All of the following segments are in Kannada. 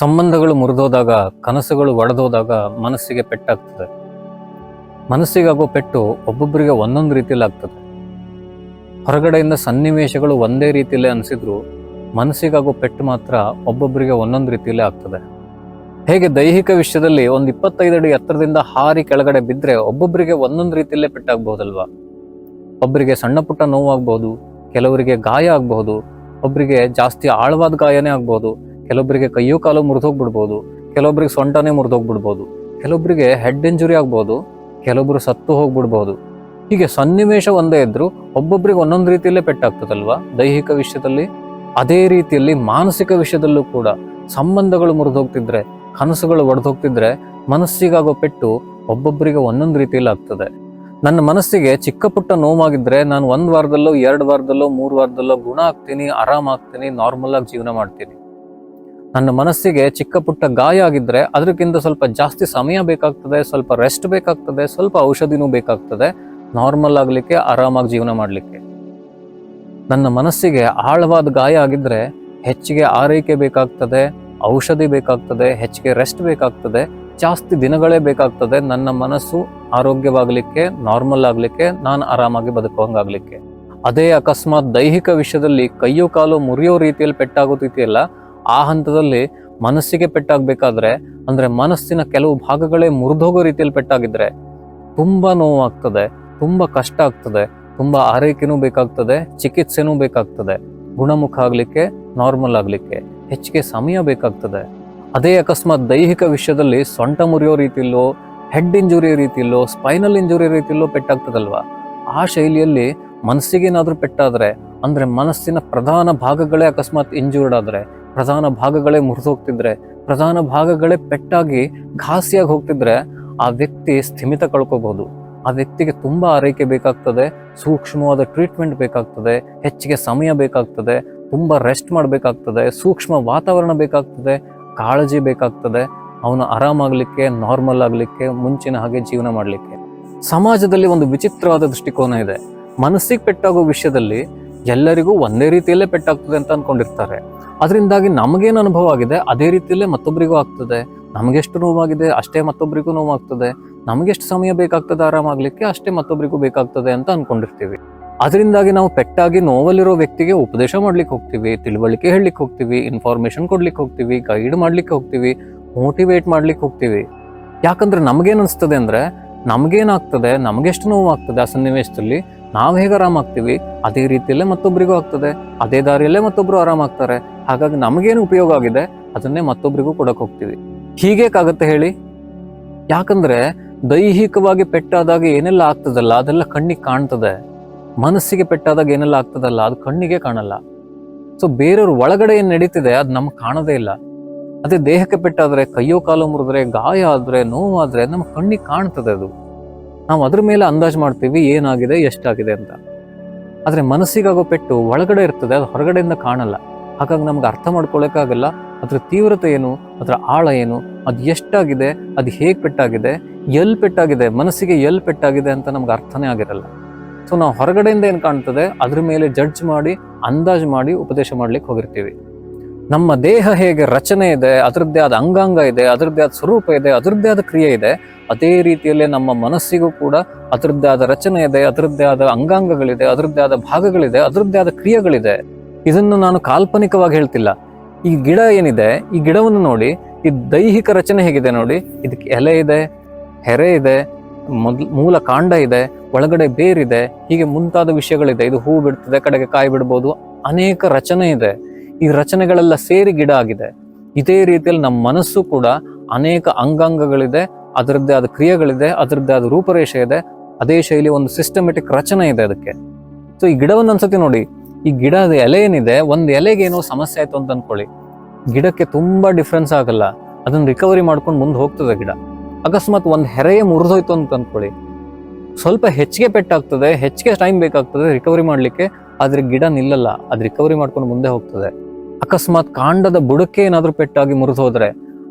ಸಂಬಂಧಗಳು ಮುರಿದೋದಾಗ, ಕನಸುಗಳು ಒಡೆದೋದಾಗ ಮನಸ್ಸಿಗೆ ಪೆಟ್ಟಾಗ್ತದೆ. ಮನಸ್ಸಿಗಾಗೋ ಪೆಟ್ಟು ಒಬ್ಬೊಬ್ಬರಿಗೆ ಒಂದೊಂದು ರೀತಿಯಲ್ಲಿ ಆಗ್ತದೆ. ಹೊರಗಡೆಯಿಂದ ಸನ್ನಿವೇಶಗಳು ಒಂದೇ ರೀತಿಯಲ್ಲೇ ಅನಿಸಿದ್ರು ಮನಸ್ಸಿಗಾಗೋ ಪೆಟ್ಟು ಮಾತ್ರ ಒಬ್ಬೊಬ್ಬರಿಗೆ ಒಂದೊಂದು ರೀತಿಯಲ್ಲೇ ಆಗ್ತದೆ. ಹೇಗೆ ದೈಹಿಕ ವಿಷಯದಲ್ಲಿ ಒಂದು ಇಪ್ಪತ್ತೈದು ಅಡಿ ಎತ್ತರದಿಂದ ಹಾರಿ ಕೆಳಗಡೆ ಬಿದ್ದರೆ ಒಬ್ಬೊಬ್ಬರಿಗೆ ಒಂದೊಂದು ರೀತಿಯಲ್ಲೇ ಪೆಟ್ಟಾಗಬಹುದಲ್ವಾ ಒಬ್ಬರಿಗೆ ಸಣ್ಣ ಪುಟ್ಟ ನೋವಾಗಬಹುದು ಕೆಲವರಿಗೆ ಗಾಯ ಆಗಬಹುದು ಒಬ್ಬರಿಗೆ ಜಾಸ್ತಿ ಆಳವಾದ ಗಾಯನೇ ಆಗ್ಬಹುದು ಕೆಲವೊಬ್ಬರಿಗೆ ಕೈಯೋ ಕಾಲು ಮುರಿದೋಗ್ಬಿಡ್ಬೋದು, ಕೆಲವೊಬ್ಬರಿಗೆ ಸೊಂಟನೇ ಮುರಿದೋಗ್ಬಿಡ್ಬೋದು, ಕೆಲವೊಬ್ಬರಿಗೆ ಹೆಡ್ ಇಂಜುರಿ ಆಗ್ಬೋದು, ಕೆಲವೊಬ್ರು ಸತ್ತು ಹೋಗ್ಬಿಡ್ಬೋದು. ಹೀಗೆ ಸನ್ನಿವೇಶ ಒಂದೇ ಇದ್ದರೂ ಒಬ್ಬೊಬ್ಬರಿಗೆ ಒಂದೊಂದು ರೀತಿಯಲ್ಲೇ ಪೆಟ್ಟಾಗ್ತದಲ್ವಾ? ದೈಹಿಕ ವಿಷಯದಲ್ಲಿ, ಅದೇ ರೀತಿಯಲ್ಲಿ ಮಾನಸಿಕ ವಿಷಯದಲ್ಲೂ ಕೂಡ ಸಂಬಂಧಗಳು ಮುರಿದೋಗ್ತಿದ್ರೆ, ಕನಸುಗಳು ಒಡೆದೋಗ್ತಿದ್ರೆ ಮನಸ್ಸಿಗಾಗೋ ಪೆಟ್ಟು ಒಬ್ಬೊಬ್ಬರಿಗೆ ಒಂದೊಂದು ರೀತಿಯಲ್ಲಿ ಆಗ್ತದೆ. ನನ್ನ ಮನಸ್ಸಿಗೆ ಚಿಕ್ಕ ಪುಟ್ಟ ನೋವಾಗಿದ್ರೆ ನಾನು ಒಂದು ವಾರದಲ್ಲೋ, ಎರಡು ವಾರದಲ್ಲೋ, ಮೂರು ವಾರದಲ್ಲೋ ಗುಣ ಆಗ್ತೀನಿ, ಆರಾಮಾಗ್ತೀನಿ ನಾರ್ಮಲ್ ಆಗಿ ಜೀವನ ಮಾಡ್ತೀನಿ. ನನ್ನ ಮನಸ್ಸಿಗೆ ಚಿಕ್ಕ ಪುಟ್ಟ ಗಾಯ ಆಗಿದ್ರೆ ಅದಕ್ಕಿಂತ ಸ್ವಲ್ಪ ಜಾಸ್ತಿ ಸಮಯ ಬೇಕಾಗ್ತದೆ, ಸ್ವಲ್ಪ ರೆಸ್ಟ್ ಬೇಕಾಗ್ತದೆ, ಸ್ವಲ್ಪ ಔಷಧಿನೂ ಬೇಕಾಗ್ತದೆ. ನಾರ್ಮಲ್ ಆಗ್ಲಿಕ್ಕೆ, ಆರಾಮಾಗಿ ಜೀವನ ಮಾಡಲಿಕ್ಕೆ. ನನ್ನ ಮನಸ್ಸಿಗೆ ಆಳವಾದ ಗಾಯ ಆಗಿದ್ರೆ ಹೆಚ್ಚಿಗೆ ಆರೈಕೆ ಬೇಕಾಗ್ತದೆ, ಔಷಧಿ ಬೇಕಾಗ್ತದೆ, ಹೆಚ್ಚಿಗೆ ರೆಸ್ಟ್ ಬೇಕಾಗ್ತದೆ, ಜಾಸ್ತಿ ದಿನಗಳೇ ಬೇಕಾಗ್ತದೆ ನನ್ನ ಮನಸ್ಸು ಆರೋಗ್ಯವಾಗಲಿಕ್ಕೆ ನಾರ್ಮಲ್ ಆಗಲಿಕ್ಕೆ, ನಾನು ಆರಾಮಾಗಿ ಬದುಕುವಂಗಾಗ್ಲಿಕ್ಕೆ. ಅದೇ ಅಕಸ್ಮಾತ್ ದೈಹಿಕ ವಿಷಯದಲ್ಲಿ ಕೈಯೋ ಕಾಲು ಮುರಿಯೋ ರೀತಿಯಲ್ಲಿ ಪೆಟ್ಟಾಗೋತಿದೆಯಲ್ಲ ಆ ಹಂತದಲ್ಲಿ ಮನಸ್ಸಿಗೆ ಪೆಟ್ಟಾಗಬೇಕಾದ್ರೆ, ಅಂದರೆ ಮನಸ್ಸಿನ ಕೆಲವು ಭಾಗಗಳೇ ಮುರಿದೋಗೋ ರೀತಿಯಲ್ಲಿ ಪೆಟ್ಟಾಗಿದ್ದರೆ ತುಂಬ ನೋವಾಗ್ತದೆ, ತುಂಬ ಕಷ್ಟ ಆಗ್ತದೆ, ತುಂಬ ಆರೈಕೆನೂ ಬೇಕಾಗ್ತದೆ, ಚಿಕಿತ್ಸೆನೂ ಬೇಕಾಗ್ತದೆ, ಗುಣಮುಖ ಆಗಲಿಕ್ಕೆ ನಾರ್ಮಲ್ ಆಗಲಿಕ್ಕೆ, ಹೆಚ್ಚಿಗೆ ಸಮಯ ಬೇಕಾಗ್ತದೆ. ಅದೇ ಅಕಸ್ಮಾತ್ ದೈಹಿಕ ವಿಷಯದಲ್ಲಿ ಸೊಂಟ ಮುರಿಯೋ ರೀತಿಯಲ್ಲೋ ಹೆಡ್ ಇಂಜುರಿ ರೀತಿಯಲ್ಲೋ ಸ್ಪೈನಲ್ ಇಂಜುರಿ ರೀತಿಯಲ್ಲೋ ಪೆಟ್ಟಾಗ್ತದಲ್ವಾ? ಆ ಶೈಲಿಯಲ್ಲಿ ಮನಸ್ಸಿಗೇನಾದ್ರೂ ಪೆಟ್ಟಾದರೆ, ಅಂದರೆ ಮನಸ್ಸಿನ ಪ್ರಧಾನ ಭಾಗಗಳೇ ಅಕಸ್ಮಾತ್ ಇಂಜೂರ್ಡ್ ಆದ್ರೆ ಪ್ರಧಾನ ಭಾಗಗಳೇ ಮುರಿದೋಗ್ತಿದ್ರೆ, ಪ್ರಧಾನ ಭಾಗಗಳೇ ಪೆಟ್ಟಾಗಿ ಘಾಸಿಯಾಗಿ ಹೋಗ್ತಿದ್ರೆ ಆ ವ್ಯಕ್ತಿ ಸ್ಥಿಮಿತ ಕಳ್ಕೋಬಹುದು ಆ ವ್ಯಕ್ತಿಗೆ ತುಂಬ ಆರೈಕೆ ಬೇಕಾಗ್ತದೆ, ಸೂಕ್ಷ್ಮವಾದ ಟ್ರೀಟ್ಮೆಂಟ್ ಬೇಕಾಗ್ತದೆ, ಹೆಚ್ಚಿಗೆ ಸಮಯ ಬೇಕಾಗ್ತದೆ, ತುಂಬ ರೆಸ್ಟ್ ಮಾಡಬೇಕಾಗ್ತದೆ, ಸೂಕ್ಷ್ಮ ವಾತಾವರಣ ಬೇಕಾಗ್ತದೆ, ಕಾಳಜಿ ಬೇಕಾಗ್ತದೆ, ಅವನು ಆರಾಮಾಗಲಿಕ್ಕೆ ನಾರ್ಮಲ್ ಆಗಲಿಕ್ಕೆ, ಮುಂಚಿನ ಹಾಗೆ ಜೀವನ ಮಾಡಲಿಕ್ಕೆ. ಸಮಾಜದಲ್ಲಿ ಒಂದು ವಿಚಿತ್ರವಾದ ದೃಷ್ಟಿಕೋನ ಇದೆ. ಮನಸ್ಸಿಗೆ ಪೆಟ್ಟಾಗೋ ವಿಷಯದಲ್ಲಿ ಎಲ್ಲರಿಗೂ ಒಂದೇ ರೀತಿಯಲ್ಲೇ ಪೆಟ್ಟಾಗ್ತದೆ ಅಂತ ಅನ್ಕೊಂಡಿರ್ತಾರೆ. ಅದರಿಂದಾಗಿ ನಮಗೇನು ಅನುಭವ ಆಗಿದೆ? ಅದೇ ರೀತಿಯಲ್ಲೇ ಮತ್ತೊಬ್ಬರಿಗೂ ಆಗ್ತದೆ. ನಮಗೆಷ್ಟು ನೋವಾಗಿದೆ, ಅಷ್ಟೇ ಮತ್ತೊಬ್ಬರಿಗೂ ನೋವಾಗ್ತದೆ. ನಮಗೆಷ್ಟು ಸಮಯ ಬೇಕಾಗ್ತದೆ ಆರಾಮಾಗಲಿಕ್ಕೆ ಅಷ್ಟೇ ಮತ್ತೊಬ್ಬರಿಗೂ ಬೇಕಾಗ್ತದೆ ಅಂತ ಅಂದ್ಕೊಂಡಿರ್ತೀವಿ ಅದರಿಂದಾಗಿ ನಾವು ಪೆಟ್ಟಾಗಿ ನೋವಲ್ಲಿರೋ ವ್ಯಕ್ತಿಗೆ ಉಪದೇಶ ಮಾಡ್ಲಿಕ್ಕೆ ಹೋಗ್ತೀವಿ, ತಿಳುವಳಿಕೆ ಹೇಳಲಿಕ್ಕೆ ಹೋಗ್ತೀವಿ ಇನ್ಫಾರ್ಮೇಷನ್ ಕೊಡ್ಲಿಕ್ಕೆ ಹೋಗ್ತೀವಿ ಗೈಡ್ ಮಾಡ್ಲಿಕ್ಕೆ ಹೋಗ್ತೀವಿ ಮೋಟಿವೇಟ್ ಮಾಡ್ಲಿಕ್ಕೆ ಹೋಗ್ತೀವಿ. ಯಾಕಂದ್ರೆ ನಮಗೇನು ಅನಿಸ್ತದೆ ಅಂದರೆ, ನಮಗೇನಾಗ್ತದೆ, ನಮಗೆಷ್ಟು ನೋವಾಗ್ತದೆ ಆ ಸನ್ನಿವೇಶದಲ್ಲಿ ನಾವು ಹೇಗೆ ಆರಾಮಾಗ್ತೀವಿ? ಅದೇ ರೀತಿಯಲ್ಲೇ ಮತ್ತೊಬ್ಬರಿಗೂ ಆಗ್ತದೆ. ಅದೇ ದಾರಿಯಲ್ಲೇ ಮತ್ತೊಬ್ರು ಆರಾಮಾಗ್ತಾರೆ. ಹಾಗಾಗಿ ನಮಗೇನು ಉಪಯೋಗ ಆಗಿದೆ? ಅದನ್ನೇ ಮತ್ತೊಬ್ಬರಿಗೂ ಕೊಡಕ್ಕೆ ಹೋಗ್ತೀವಿ. ಹೀಗೇಕಾಗತ್ತೆ ಹೇಳಿ. ಯಾಕಂದ್ರೆ ದೈಹಿಕವಾಗಿ ಪೆಟ್ಟಾದಾಗ ಏನೆಲ್ಲ ಆಗ್ತದಲ್ಲ, ಅದೆಲ್ಲ ಕಣ್ಣಿಗೆ ಕಾಣ್ತದೆ. ಮನಸ್ಸಿಗೆ ಪೆಟ್ಟಾದಾಗ ಏನೆಲ್ಲ ಆಗ್ತದಲ್ಲ, ಅದು ಕಣ್ಣಿಗೆ ಕಾಣಲ್ಲ. ಸೊ ಬೇರೆಯವ್ರ ಒಳಗಡೆ ಏನು ನಡೀತಿದೆ, ಅದು ನಮ್ಗೆ ಕಾಣದೇ ಇಲ್ಲ. ಅದೇ ದೇಹಕ್ಕೆ ಪೆಟ್ಟಾದರೆ, ಕೈಯೋ ಕಾಲು ಮುರಿದ್ರೆ, ಗಾಯ ಆದ್ರೆ, ನೋವಾದರೆ ನಮ್ಮ ಕಣ್ಣಿಗೆ ಕಾಣ್ತದೆ ಅದು. ನಾವು ಅದ್ರ ಮೇಲೆ ಅಂದಾಜು ಮಾಡ್ತೀವಿ ಏನಾಗಿದೆ, ಎಷ್ಟಾಗಿದೆ ಅಂತ. ಆದರೆ ಮನಸ್ಸಿಗಾಗೋ ಪೆಟ್ಟು ಒಳಗಡೆ ಇರ್ತದೆ, ಅದು ಹೊರಗಡೆಯಿಂದ ಕಾಣಲ್ಲ. ಹಾಗಾಗಿ ನಮ್ಗೆ ಅರ್ಥ ಮಾಡ್ಕೊಳ್ಳೋಕ್ಕಾಗಲ್ಲ ಅದ್ರ ತೀವ್ರತೆ ಏನು, ಅದರ ಆಳ ಏನು, ಅದು ಎಷ್ಟಾಗಿದೆ, ಅದು ಹೇಗೆ ಪೆಟ್ಟಾಗಿದೆ ಎಲ್ಲಿ ಪೆಟ್ಟಾಗಿದೆ, ಮನಸ್ಸಿಗೆ ಎಲ್ಲಿ ಪೆಟ್ಟಾಗಿದೆ ಅಂತ ನಮ್ಗೆ ಅರ್ಥನೇ ಆಗಿರಲ್ಲ. ಸೊ ನಾವು ಹೊರಗಡೆಯಿಂದ ಏನು ಕಾಣ್ತದೆ, ಅದ್ರ ಮೇಲೆ ಜಡ್ಜ್ ಮಾಡಿ, ಅಂದಾಜು ಮಾಡಿ, ಉಪದೇಶ ಮಾಡ್ಲಿಕ್ಕೆ ಹೋಗಿರ್ತೀವಿ. ನಮ್ಮ ದೇಹ ಹೇಗೆ ರಚನೆ ಇದೆ, ಅದರದ್ದೇ ಆದ ಅಂಗಾಂಗ ಇದೆ, ಅದರದ್ದೇ ಆದ ಸ್ವರೂಪ ಇದೆ, ಅದರದ್ದೇ ಆದ ಕ್ರಿಯೆ ಇದೆ ಅದೇ ರೀತಿಯಲ್ಲಿ ನಮ್ಮ ಮನಸ್ಸಿಗೂ ಕೂಡ ಅದರದ್ದೇ ಆದ ರಚನೆ ಇದೆ ಅದರದ್ದೇ ಆದ ಅಂಗಾಂಗಗಳಿದೆ ಅದರದ್ದೇ ಆದ ಭಾಗಗಳಿದೆ ಅದರದ್ದೇ ಆದ ಕ್ರಿಯೆಗಳಿದೆ. ಇದನ್ನು ನಾನು ಕಾಲ್ಪನಿಕವಾಗಿ ಹೇಳ್ತಿಲ್ಲ. ಈ ಗಿಡ ಏನಿದೆ, ಈ ಗಿಡವನ್ನು ನೋಡಿ, ಈ ದೈಹಿಕ ರಚನೆ ಹೇಗಿದೆ ನೋಡಿ, ಇದಕ್ಕೆ ಎಲೆ ಇದೆ, ಹೆರೆ ಇದೆ ಮೊದ್ಲು ಮೂಲ ಕಾಂಡ ಇದೆ, ಒಳಗಡೆ ಬೇರಿದೆ ಹೀಗೆ ಮುಂತಾದ ವಿಷಯಗಳಿದೆ. ಇದು ಹೂ ಬಿಡ್ತದೆ, ಕಡೆಗೆ ಕಾಯಿ ಬಿಡ್ಬೋದು, ಅನೇಕ ರಚನೆ ಇದೆ. ಈ ರಚನೆಗಳೆಲ್ಲ ಸೇರಿ ಗಿಡ ಆಗಿದೆ. ಇದೇ ರೀತಿಯಲ್ಲಿ ನಮ್ಮ ಮನಸ್ಸು ಕೂಡ ಅನೇಕ ಅಂಗಾಂಗಗಳಿದೆ ಅದರದ್ದೇ ಆದ ಕ್ರಿಯೆಗಳಿದೆ, ಅದರದ್ದೇ ಆದ ರೂಪರೇಷೆ ಇದೆ, ಅದೇ ಶೈಲಿ ಒಂದು ಸಿಸ್ಟಮೆಟಿಕ್ ರಚನೆ ಇದೆ ಅದಕ್ಕೆ. ಸೊ ಈ ಗಿಡವನ್ನು ಅನ್ಸತಿ ನೋಡಿ. ಈ ಗಿಡದ ಎಲೆ ಏನಿದೆ, ಒಂದು ಎಲೆಗೆ ಏನೋ ಸಮಸ್ಯೆ ಆಯ್ತು ಅಂತ ಅನ್ಕೊಳ್ಳಿ. ಗಿಡಕ್ಕೆ ತುಂಬಾ ಡಿಫ್ರೆನ್ಸ್ ಆಗಲ್ಲ. ಅದನ್ನ ರಿಕವರಿ ಮಾಡ್ಕೊಂಡು ಮುಂದೆ ಹೋಗ್ತದೆ ಗಿಡ. ಅಕಸ್ಮಾತ್ ಒಂದು ಹೆರೆಯೇ ಮುರಿದೋಯ್ತು ಅಂತ ಅನ್ಕೊಳ್ಳಿ. ಸ್ವಲ್ಪ ಹೆಚ್ಚಿಗೆ ಪೆಟ್ಟಾಗ್ತದೆ, ಹೆಚ್ಚಿಗೆ ಟೈಮ್ ಬೇಕಾಗ್ತದೆ ರಿಕವರಿ ಮಾಡ್ಲಿಕ್ಕೆ, ಆದ್ರೆ ಗಿಡ ನಿಲ್ಲಲ್ಲ. ಅದು ರಿಕವರಿ ಮಾಡ್ಕೊಂಡು ಮುಂದೆ ಹೋಗ್ತದೆ. ಅಕಸ್ಮಾತ್ ಕಾಂಡದ ಬುಡಕ್ಕೆ ಏನಾದರೂ ಪೆಟ್ಟಾಗಿ ಮುರಿದು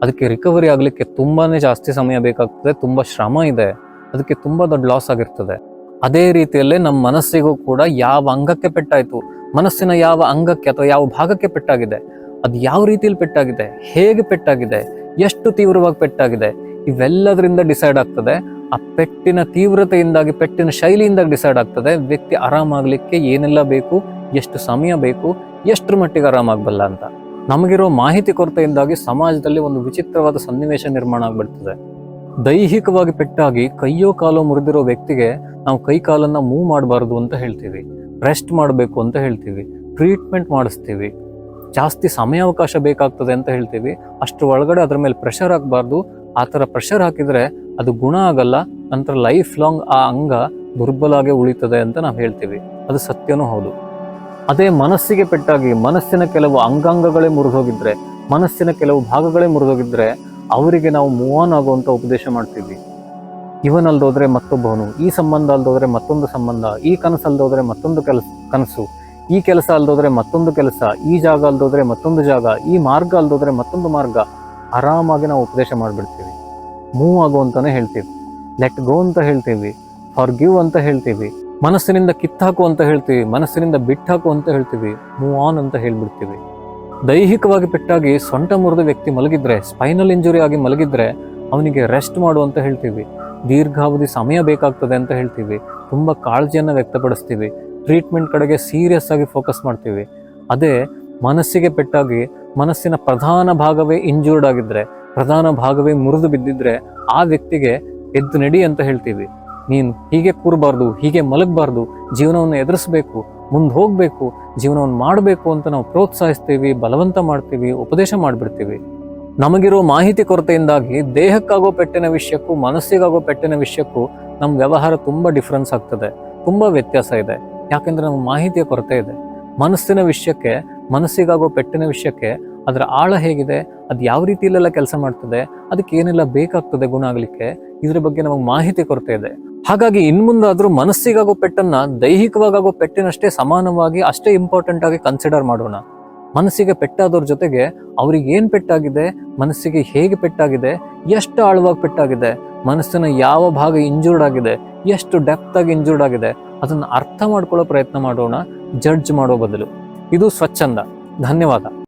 ಅದಕ್ಕೆ ರಿಕವರಿ ಆಗಲಿಕ್ಕೆ ತುಂಬಾ ಜಾಸ್ತಿ ಸಮಯ ಬೇಕಾಗ್ತದೆ, ತುಂಬ ಶ್ರಮ ಇದೆ, ಅದಕ್ಕೆ ತುಂಬ ದೊಡ್ಡ ಲಾಸ್ ಆಗಿರ್ತದೆ. ಅದೇ ರೀತಿಯಲ್ಲೇ ನಮ್ಮ ಮನಸ್ಸಿಗೂ ಕೂಡ ಯಾವ ಅಂಗಕ್ಕೆ ಪೆಟ್ಟಾಯಿತು, ಮನಸ್ಸಿನ ಯಾವ ಅಂಗಕ್ಕೆ ಅಥವಾ ಯಾವ ಭಾಗಕ್ಕೆ ಪೆಟ್ಟಾಗಿದೆ, ಅದು ಯಾವ ರೀತಿಯಲ್ಲಿ ಪೆಟ್ಟಾಗಿದೆ, ಹೇಗೆ ಪೆಟ್ಟಾಗಿದೆ, ಎಷ್ಟು ತೀವ್ರವಾಗಿ ಪೆಟ್ಟಾಗಿದೆ, ಇವೆಲ್ಲದರಿಂದ ಡಿಸೈಡ್ ಆಗ್ತದೆ. ಆ ಪೆಟ್ಟಿನ ತೀವ್ರತೆಯಿಂದಾಗಿ, ಪೆಟ್ಟಿನ ಶೈಲಿಯಿಂದಾಗಿ ಡಿಸೈಡ್ ಆಗ್ತದೆ, ವ್ಯಕ್ತಿ ಆರಾಮಾಗಲಿಕ್ಕೆ ಏನೆಲ್ಲ ಬೇಕು, ಎಷ್ಟು ಸಮಯ ಬೇಕು, ಎಷ್ಟರ ಮಟ್ಟಿಗೆ ಆರಾಮಾಗಬಲ್ಲ ಅಂತ. ನಮಗಿರೋ ಮಾಹಿತಿ ಕೊರತೆಯಿಂದಾಗಿ ಸಮಾಜದಲ್ಲಿ ಒಂದು ವಿಚಿತ್ರವಾದ ಸನ್ನಿವೇಶ ನಿರ್ಮಾಣ ಆಗ್ಬಿಡ್ತದೆ. ದೈಹಿಕವಾಗಿ ಪೆಟ್ಟಾಗಿ ಕೈಯೋ ಕಾಲೋ ಮುರಿದಿರೋ ವ್ಯಕ್ತಿಗೆ ನಾವು ಕೈ ಕಾಲನ್ನ ಮೂವ್ ಮಾಡಬಾರ್ದು ಅಂತ ಹೇಳ್ತೀವಿ. ರೆಸ್ಟ್ ಮಾಡಬೇಕು ಅಂತ ಹೇಳ್ತೀವಿ. ಟ್ರೀಟ್ಮೆಂಟ್ ಮಾಡಿಸ್ತೀವಿ. ಜಾಸ್ತಿ ಸಮಯಾವಕಾಶ ಬೇಕಾಗ್ತದೆ ಅಂತ ಹೇಳ್ತೀವಿ. ಅಷ್ಟು ಒಳಗಡೆ ಅದ್ರ ಮೇಲೆ ಪ್ರೆಷರ್ ಹಾಕಬಾರ್ದು. ಆ ಥರ ಪ್ರೆಷರ್ ಹಾಕಿದರೆ ಅದು ಗುಣ ಆಗಲ್ಲ. ನಂತರ ಲೈಫ್ ಲಾಂಗ್ ಆ ಅಂಗ ದುರ್ಬಲ ಆಗೇ ಉಳಿತದೆ ಅಂತ ನಾವು ಹೇಳ್ತೀವಿ. ಅದು ಸತ್ಯನೂ ಹೌದು. ಅದೇ ಮನಸ್ಸಿಗೆ ಪೆಟ್ಟಾಗಿ ಮನಸ್ಸಿನ ಕೆಲವು ಅಂಗಾಂಗಗಳೇ ಮುರಿದೋಗಿದ್ರೆ, ಮನಸ್ಸಿನ ಕೆಲವು ಭಾಗಗಳೇ ಮುರಿದೋಗಿದ್ರೆ ಅವರಿಗೆ ನಾವು ಮೂವ್ ಆನ್ ಆಗುವಂತ ಉಪದೇಶ ಮಾಡ್ತೀವಿ ಇವನ್ ಅಲ್ದೋದ್ರೆ ಮತ್ತೊಬ್ಬವನು, ಈ ಸಂಬಂಧ ಅಲ್ದೋದ್ರೆ ಮತ್ತೊಂದು ಸಂಬಂಧ, ಈ ಕನಸು ಅಲ್ದೋದ್ರೆ ಮತ್ತೊಂದು ಕೆಲಸ, ಕನಸು, ಈ ಕೆಲಸ ಅಲ್ದೋದ್ರೆ ಮತ್ತೊಂದು ಕೆಲಸ, ಈ ಜಾಗ ಅಲ್ದೋದ್ರೆ ಮತ್ತೊಂದು ಜಾಗ, ಈ ಮಾರ್ಗ ಅಲ್ದೋದ್ರೆ ಮತ್ತೊಂದು ಮಾರ್ಗ ಆರಾಮಾಗಿ ನಾವು ಉಪದೇಶ ಮಾಡಿಬಿಡ್ತೀವಿ. ಮೂವ್ ಆಗು ಅಂತಾನೆ ಹೇಳ್ತೀವಿ. ಲೆಟ್ ಗೋ ಅಂತ ಹೇಳ್ತೀವಿ. ಫಾರ್ ಗಿವ್ ಅಂತ ಹೇಳ್ತೀವಿ. ಮನಸ್ಸಿನಿಂದ ಕಿತ್ತಾಕು ಅಂತ ಹೇಳ್ತೀವಿ, ಮನಸ್ಸಿನಿಂದ ಬಿಟ್ಟಾಕು ಅಂತ ಹೇಳ್ತೀವಿ ಮೂವ್ ಆನ್ ಅಂತ ಹೇಳ್ಬಿಡ್ತೀವಿ. ದೈಹಿಕವಾಗಿ ಪೆಟ್ಟಾಗಿ ಸೊಂಟ ಮುರಿದ ವ್ಯಕ್ತಿ ಮಲಗಿದ್ರೆ ಸ್ಪೈನಲ್ ಇಂಜುರಿ ಆಗಿ ಮಲಗಿದ್ರೆ ಅವನಿಗೆ ರೆಸ್ಟ್ ಮಾಡು ಅಂತ ಹೇಳ್ತೀವಿ. ದೀರ್ಘಾವಧಿ ಸಮಯ ಬೇಕಾಗ್ತದೆ ಅಂತ ಹೇಳ್ತೀವಿ. ತುಂಬ ಕಾಳಜಿಯನ್ನು ವ್ಯಕ್ತಪಡಿಸ್ತೀವಿ. ಟ್ರೀಟ್ಮೆಂಟ್ ಕಡೆಗೆ ಸೀರಿಯಸ್ ಆಗಿ ಫೋಕಸ್ ಮಾಡ್ತೀವಿ. ಅದೇ ಮನಸ್ಸಿಗೆ ಪೆಟ್ಟಾಗಿ ಮನಸ್ಸಿನ ಪ್ರಧಾನ ಭಾಗವೇ ಇಂಜೂರ್ಡ್ ಆಗಿದ್ರೆ, ಪ್ರಧಾನ ಭಾಗವೇ ಮುರಿದು ಬಿದ್ದಿದ್ರೆ ಆ ವ್ಯಕ್ತಿಗೆ ಎದ್ದು ನಡಿ ಅಂತ ಹೇಳ್ತೀವಿ. ನೀನು ಹೀಗೆ ಕೂರಬಾರ್ದು, ಹೀಗೆ ಮಲಗಬಾರ್ದು, ಜೀವನವನ್ನು ಎದುರಿಸಬೇಕು, ಮುಂದೆ ಹೋಗಬೇಕು, ಜೀವನವನ್ನು ಮಾಡಬೇಕು ಅಂತ ನಾವು ಪ್ರೋತ್ಸಾಹಿಸ್ತೀವಿ, ಬಲವಂತ ಮಾಡ್ತೀವಿ, ಉಪದೇಶ ಮಾಡಿಬಿಡ್ತೀವಿ. ನಮಗಿರೋ ಮಾಹಿತಿ ಕೊರತೆಯಿಂದಾಗಿ, ದೇಹಕ್ಕಾಗೋ ಪೆಟ್ಟಿನ ವಿಷಯಕ್ಕೂ, ಮನಸ್ಸಿಗಾಗೋ ಪೆಟ್ಟಿನ ವಿಷಯಕ್ಕೂ ನಮ್ಮ ವ್ಯವಹಾರ ತುಂಬ ಡಿಫ್ರೆನ್ಸ್ ಆಗ್ತದೆ, ತುಂಬ ವ್ಯತ್ಯಾಸ ಇದೆ. ಯಾಕೆಂದರೆ ನಮ್ಮ ಮಾಹಿತಿಯ ಕೊರತೆ ಇದೆ. ಮನಸ್ಸಿನ ವಿಷಯಕ್ಕೆ, ಮನಸ್ಸಿಗಾಗೋ ಪೆಟ್ಟಿನ ವಿಷಯಕ್ಕೆ ಅದರ ಆಳ ಹೇಗಿದೆ, ಅದು ಯಾವ ರೀತಿಯಲ್ಲೆಲ್ಲ ಕೆಲಸ ಮಾಡ್ತದೆ, ಅದಕ್ಕೆ ಏನೆಲ್ಲ ಬೇಕಾಗ್ತದೆ ಗುಣ ಆಗಲಿಕ್ಕೆ, ಇದರ ಬಗ್ಗೆ ನಮಗೆ ಮಾಹಿತಿ ಕೊರತೆ ಇದೆ. ಹಾಗಾಗಿ ಇನ್ಮುಂದಾದ್ರೂ ಮನಸ್ಸಿಗಾಗೋ ಪೆಟ್ಟನ್ನ, ದೈಹಿಕವಾಗೋ ಪೆಟ್ಟಿನಷ್ಟೇ ಸಮಾನವಾಗಿ, ಅಷ್ಟೇ ಇಂಪಾರ್ಟೆಂಟ್ ಆಗಿ ಕನ್ಸಿಡರ್ ಮಾಡೋಣ. ಮನಸ್ಸಿಗೆ ಪೆಟ್ಟಾದವ್ರ ಜೊತೆಗೆ ಅವ್ರಿಗೆ ಏನ್ ಪೆಟ್ಟಾಗಿದೆ, ಮನಸ್ಸಿಗೆ ಹೇಗೆ ಪೆಟ್ಟಾಗಿದೆ, ಎಷ್ಟು ಆಳವಾಗಿ ಪೆಟ್ಟಾಗಿದೆ, ಮನಸ್ಸಿನ ಯಾವ ಭಾಗ ಇಂಜೂರ್ಡ್ ಆಗಿದೆ, ಎಷ್ಟು ಡೆಪ್ತ್ ಆಗಿ ಇಂಜೂರ್ಡ್ ಆಗಿದೆ, ಅದನ್ನ ಅರ್ಥ ಮಾಡ್ಕೊಳ್ಳೋ ಪ್ರಯತ್ನ ಮಾಡೋಣ ಜಡ್ಜ್ ಮಾಡೋ ಬದಲು. ಇದು ಸ್ವಚ್ಛಂದ. ಧನ್ಯವಾದ.